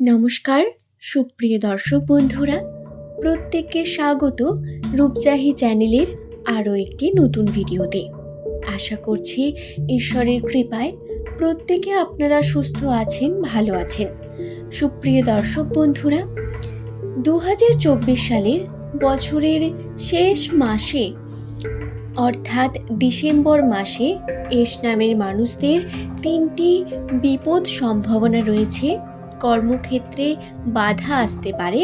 নমস্কার, সুপ্রিয় দর্শক বন্ধুরা, প্রত্যেককে স্বাগত রূপজাহি চ্যানেলের আরও একটি নতুন ভিডিওতে। আশা করছি ঈশ্বরের কৃপায় প্রত্যেকে আপনারা সুস্থ আছেন, ভালো আছেন। সুপ্রিয় দর্শক বন্ধুরা দু হাজার চব্বিশ সালের বছরের শেষ মাসে, অর্থাৎ ডিসেম্বর মাসে এস নামের মানুষদের তিনটি বিপদ সম্ভাবনা রয়েছে। কর্মক্ষেত্রে বাধা আসতে পারে।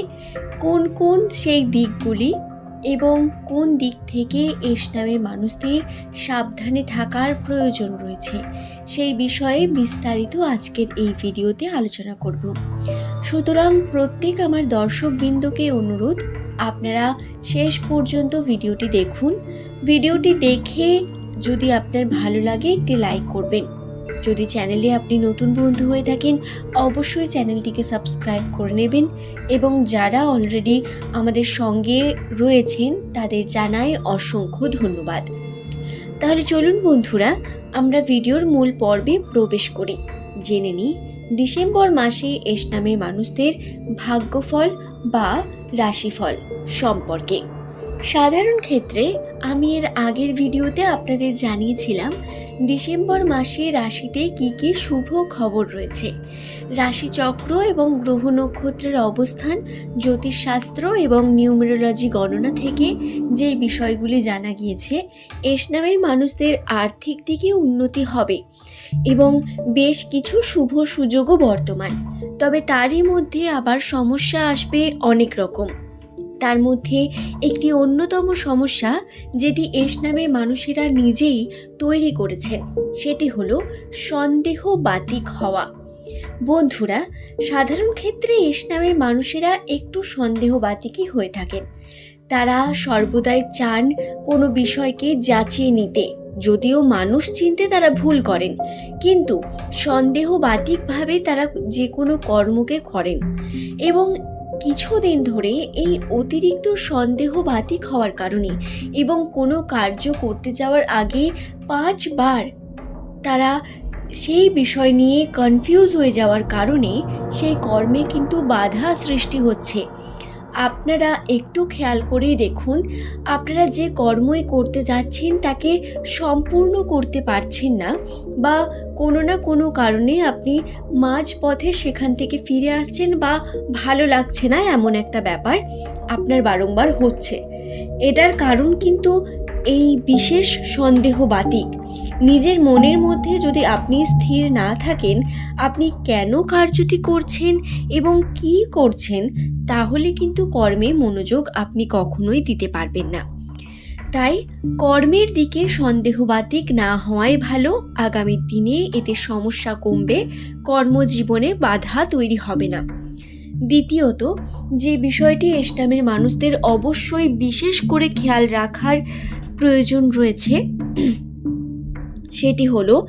কোন কোন সেই দিকগুলি এবং কোন দিক থেকে এস মানুষদের সাবধানে থাকার প্রয়োজন রয়েছে, সেই বিষয়ে বিস্তারিত আজকের এই ভিডিওতে আলোচনা করব। সুতরাং প্রত্যেক আমার দর্শকবৃন্দকে অনুরোধ, আপনারা শেষ পর্যন্ত ভিডিওটি দেখুন। ভিডিওটি দেখে যদি আপনার ভালো লাগে একটি লাইক করবেন। যদি চ্যানেলে আপনি নতুন বন্ধু হয়ে থাকেন, অবশ্যই চ্যানেলটিকে সাবস্ক্রাইব করে নেবেন এবং যারা অলরেডি আমাদের সঙ্গে রয়েছেন, তাদের জানাই অসংখ্য ধন্যবাদ। তাহলে চলুন বন্ধুরা, আমরা ভিডিওর মূল পর্বে প্রবেশ করি। জেনে নিই, ডিসেম্বর মাসে এস নামের মানুষদের ভাগ্যফল বা রাশিফল সম্পর্কে। সাধারণ ক্ষেত্রে আমি এর আগের ভিডিওতে আপনাদের জানিয়েছিলাম ডিসেম্বর মাসে রাশিতে কি কি শুভ খবর রয়েছে। রাশিচক্র এবং গ্রহ নক্ষত্রের অবস্থান, জ্যোতিষশাস্ত্র এবং নিউমেরোলজি গণনা থেকে যে বিষয়গুলি জানা গিয়েছে, এস নামের মানুষদের আর্থিক দিকে উন্নতি হবে এবং বেশ কিছু শুভ সুযোগও বর্তমান। তবে তারই মধ্যে আবার সমস্যা আসবে অনেক রকম। তার মধ্যে একটি অন্যতম সমস্যা যেটি এস নামের মানুষেরা নিজেই তৈরি করেছেন, সেটি হলো সন্দেহ বাতিক হওয়া। বন্ধুরা, সাধারণ ক্ষেত্রে এস নামের মানুষেরা একটু সন্দেহ বাতিকই হয়ে থাকেন। তারা সর্বদাই চান কোনো বিষয়কে যাচিয়ে নিতে, যদিও মানুষ চিনতে তারা ভুল করেন, কিন্তু সন্দেহ বাতিকভাবে তারা যে কোনো কর্মকে করেন। এবং কিছুদিন ধরে এই অতিরিক্ত সন্দেহ বাতিক হওয়ার কারণে এবং কোনো কার্য করতে যাওয়ার আগে পাঁচবার তারা সেই বিষয় নিয়ে কনফিউজ হয়ে যাওয়ার কারণে সেই কর্মে কিন্তু বাধা সৃষ্টি হচ্ছে। আপনারা একটু খেয়াল করেই দেখুন, আপনারা যে কর্মই করতে যাচ্ছেন তাকে সম্পূর্ণ করতে পারছেন না বা কোনো না কোনো কারণে আপনি মাঝপথে সেখান থেকে ফিরে আসছেন বা ভালো লাগছে না এমন একটা ব্যাপার আপনার বারংবার হচ্ছে। এটার কারণ কিন্তু এই বিশেষ সন্দেহ বাতিক। নিজের মনের মধ্যে যদি আপনি স্থির না থাকেন, আপনি কেন কার্যটি করছেন এবং কি করছেন, তাহলে কিন্তু কর্মে মনোযোগ আপনি কখনোই দিতে পারবেন না। তাই কর্মের দিকে সন্দেহবাতিক না হওয়াই ভালো। আগামী দিনে এতে সমস্যা কমবে, কর্মজীবনে বাধা তৈরি হবে না। দ্বিতীয়ত, যে বিষয়টি ইসলামের মানুষদের অবশ্যই বিশেষ করে খেয়াল রাখার প্রয়োজন রয়েছে, সেটি হলো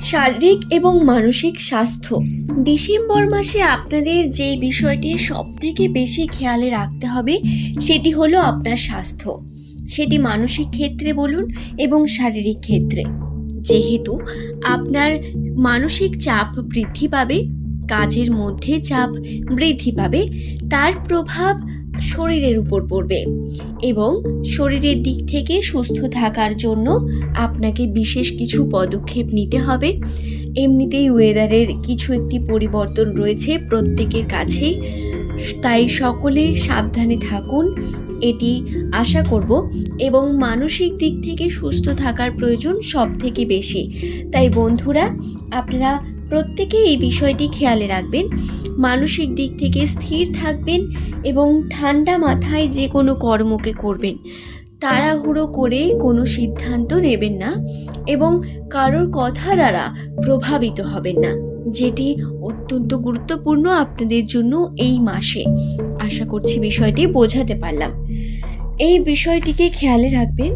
শারীরিক এবং মানসিক স্বাস্থ্য। ডিসেম্বর মাসে আপনাদের যে বিষয়টি সব থেকে বেশি খেয়ালে রাখতে হবে, সেটি হলো আপনার স্বাস্থ্য। সেটি মানসিক ক্ষেত্রে বলুন এবং শারীরিক ক্ষেত্রে। যেহেতু আপনার মানসিক চাপ বৃদ্ধি পাবে, কাজের মধ্যে চাপ বৃদ্ধি পাবে, তার প্রভাব শরীরের উপর পড়বে এবং শরীরের দিক থেকে সুস্থ থাকার জন্য আপনাকে বিশেষ কিছু পদক্ষেপ নিতে হবে। এমনিতেই ওয়েদারের কিছু একটি পরিবর্তন রয়েছে প্রত্যেকের কাছেই। তাই সকলে সাবধানে থাকুন, এটি আশা করব। এবং মানসিক দিক থেকে সুস্থ থাকার প্রয়োজন সব থেকে বেশি। তাই বন্ধুরা, আপনারা প্রত্যেকে এই বিষয়টি খেয়ালে রাখবেন। মানসিক দিক থেকে স্থির থাকবেন এবং ঠান্ডা মাথায় যে কোনো কর্মকে করবেন। তাড়াহুড়ো করে কোনো সিদ্ধান্ত নেবেন না এবং কারোর কথা দ্বারা প্রভাবিত হবেন না, যেটি অত্যন্ত গুরুত্বপূর্ণ আপনাদের জন্য এই মাসে। আশা করছি বিষয়টি বোঝাতে পারলাম। এই বিষয়টিকে খেয়ালে রাখবেন,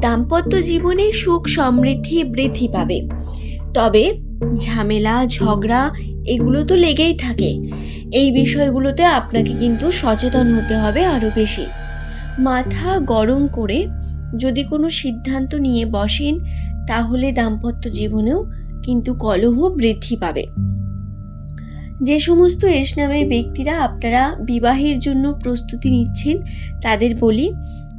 দাম্পত্য জীবনে সুখ সমৃদ্ধি বৃদ্ধি পাবে। তবে ঝামেলা, ঝগড়া, এগুলো তো লেগেই থাকে। এই বিষয়গুলোতে আপনাকে কিন্তু সচেতন হতে হবে আরও বেশি। মাথা গরম করে যদি কোনো সিদ্ধান্ত নিয়ে বসেন, তাহলে দাম্পত্য জীবনেও কিন্তু কলহ বৃদ্ধি পাবে। যে সমস্ত এস নামের ব্যক্তিরা আপনারা বিবাহের জন্য প্রস্তুতি নিচ্ছেন, তাদের বলি,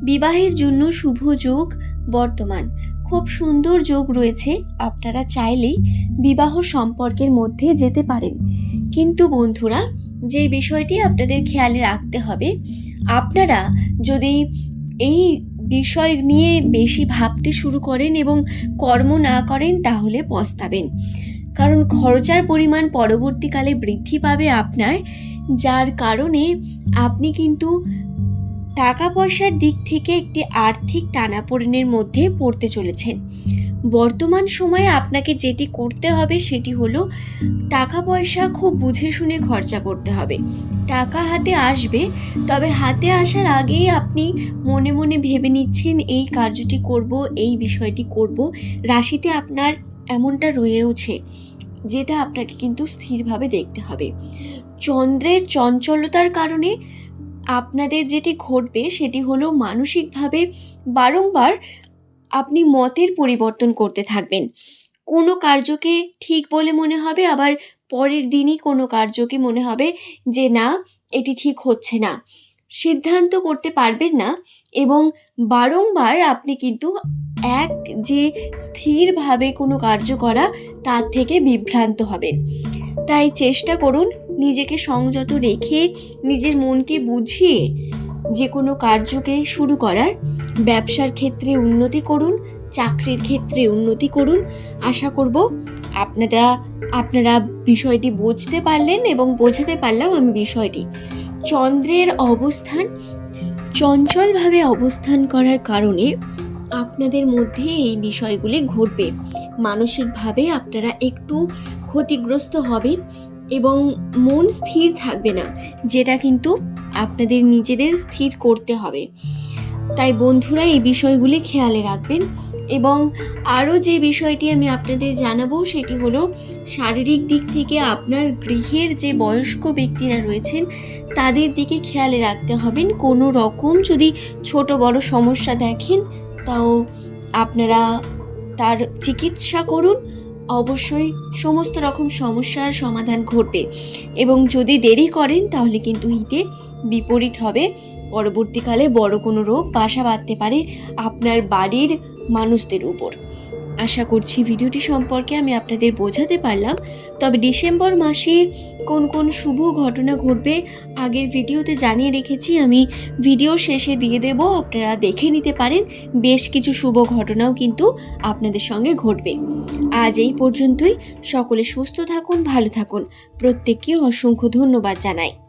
বিবাহের জন্য শুভ যোগ বর্তমান। খুব সুন্দর যোগ রয়েছে, আপনারা চাইলেই বিবাহ সম্পর্কের মধ্যে যেতে পারেন। কিন্তু বন্ধুরা, যে বিষয়টি আপনাদের খেয়ালে রাখতে হবে, আপনারা যদি এই বিষয় নিয়ে বেশি ভাবতে শুরু করেন এবং কর্ম না করেন, তাহলে পস্তাবেন। কারণ খরচার পরিমাণ পরবর্তীকালে বৃদ্ধি পাবে আপনার, যার কারণে আপনি কিন্তু টাকা পয়সার দিক থেকে একটি আর্থিক টানাপোড়েনের মধ্যে পড়তে চলেছেন। বর্তমান সময়ে আপনাকে যেটি করতে হবে সেটি হলো টাকা পয়সা খুব বুঝে শুনে খরচা করতে হবে। টাকা হাতে আসবে, তবে হাতে আসার আগেই আপনি মনে মনে ভেবে নিচ্ছেন, এই কার্যটি করব, এই বিষয়টি করব, রাশিতে আপনার এমনটা রয়েওছে, যেটা আপনাকে কিন্তু স্থিরভাবে দেখতে হবে। চন্দ্রের চঞ্চলতার কারণে আপনাদের যেটি ঘটবে সেটি হলো মানসিকভাবে বারংবার আপনি মতের পরিবর্তন করতে থাকবেন। কোনো কার্যকে ঠিক বলে মনে হবে, আবার পরের দিনই কোনো কার্যকে মনে হবে যে, না, এটি ঠিক হচ্ছে না। সিদ্ধান্ত করতে পারবেন না এবং বারংবার আপনি কিন্তু এক যে স্থিরভাবে কোনো কার্য করা, তার থেকে বিভ্রান্ত হবেন। তাই চেষ্টা করুন নিজেকে সংযত রেখে নিজের মনকে বুঝিয়ে যে কোনো কার্যকে শুরু করার, ব্যবসার ক্ষেত্রে উন্নতি করুন, চাকরির ক্ষেত্রে উন্নতি করুন, আশা করব আপনারা আপনারা বিষয়টি বুঝতে পারলেন এবং বোঝাতে পারলাম আমি বিষয়টি। চন্দ্রের অবস্থান, চঞ্চলভাবে অবস্থান করার কারণে আপনাদের মধ্যে এই বিষয়গুলি ঘটবে। মানসিকভাবে আপনারা একটু ক্ষতিগ্রস্ত হবেন এবং মন স্থির থাকবে না, যেটা কিন্তু আপনাদের নিজেদের স্থির করতে হবে। তাই বন্ধুরা, এই বিষয়গুলি খেয়ালে রাখবেন এবং আরও যে বিষয়টি আমি আপনাদের জানাব, সেটি হলো শারীরিক দিক থেকে আপনার গৃহের যে বয়স্ক ব্যক্তিরা রয়েছেন, তাদের দিকে খেয়ালে রাখতে হবেন কোনো রকম যদি ছোট বড় সমস্যা দেখেন, তাও আপনারা তার চিকিৎসা করুন অবশ্যই সমস্ত রকম সমস্যার সমাধান ঘটবে। এবং যদি দেরি করেন, তাহলে কিন্তু হিতে বিপরীত হবে। পরবর্তীকালে বড় কোনো রোগ বাসা বাঁধতে পারে আপনার বাড়ির মানুষদের উপর। আশা করছি ভিডিওটি সম্পর্কে আমি আপনাদের বোঝাতে পারলাম। তবে ডিসেম্বর মাসে কোন কোন শুভ ঘটনা ঘটবে, আগের ভিডিওতে জানিয়ে রেখেছি। আমি ভিডিও শেষে দিয়ে দেব, আপনারা দেখে নিতে পারেন। বেশ কিছু শুভ ঘটনাও কিন্তু আপনাদের সঙ্গে ঘটবে। আজ এই পর্যন্তই। সকলে সুস্থ থাকুন, ভালো থাকুন। প্রত্যেককে অসংখ্য ধন্যবাদ জানাই।